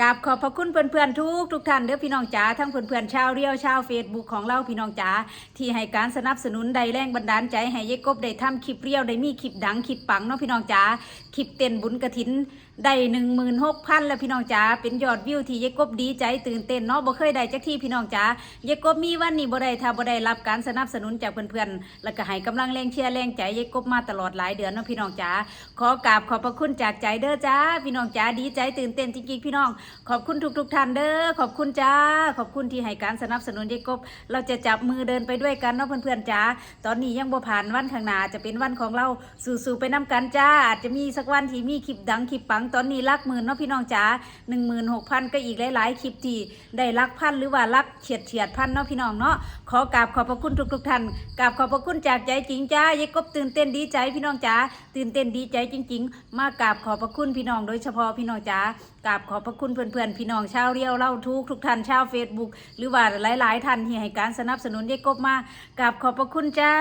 กราบขอบพระคุณเพื่อนๆทุกทุกท่านเด้อพี่น้องจ๋าทั้งเพื่อนๆชาวเรียวชาวเฟซบุ๊กของเราพี่น้องจ๋าที่ให้การสนับสนุนใดแรงบันดาลใจให้ยายกบได้ทำคลิปเรียวได้มีคลิปดังคลิปปังเนาะพี่น้องจ๋าคลิปเต้นบุญกระถินได้หนึ่งหมื่นหกพันแล้วพี่น้องจ๋าเป็นยอดวิวที่ยายกบดีใจตื่นเต้นเนาะบ่เคยได้จักที่พี่น้องจ๋ายายกบมีวันนี้บ่ได้ถ้าบ่ได้รับการสนับสนุนจากเพื่อนๆแล้วก็ให้กำลังแรงเชียร์แรงใจยายกบมาตลอดหลายเดือนเนาะพี่น้องจ๋าขอกราบขอบพระคุณจากใจเด้อจ้าพี่น้องจ๋าดีใจตื่นเต้นจริงๆพี่น้องขอบคุณทุกๆท่านเด้อขอบคุณจ้า ขอบคุณที่ให้การสนับสนุนยายกบ เราจะจับมือเดินไปด้วยกันเนาะเพื่อนๆจ้าตอนนี้ยังบ่ผ่านวันข้างหน้าจะเป็นวันของเราสู่ๆไปน้กันจ้าอาจจะมีสักวันที่มีคลิปดังคลิปปังตอนนี้ลักหมื่นเนาะพี่น้องจ้าหนึ่งหมื่นหกพันก็อีกหลายๆคลิปที่ได้ลักพันหรือว่าลักเฉียดเฉียดพันเนาะพี่น้องเนาะขอกราบขอบพระคุณทุกๆท่านกราบขอบพระคุณจากใจจริงจ้ายายกบตื่นเต้นดีใจพี่น้องจ้าตื่นเต้นดีใจจริง ๆ มากราบขอบพระคุณพี่น้องโดยเฉพาะพี่น้องจ้ากราบขอบพระคุณเพื่อนๆพี่น้องชาวเรียวเล่าทุกทุกท่านชาวเฟซบุ๊กหรือว่าหลายๆท่านที่ให้การสนับสนุนยายกบมากับขอบพระคุณจ้า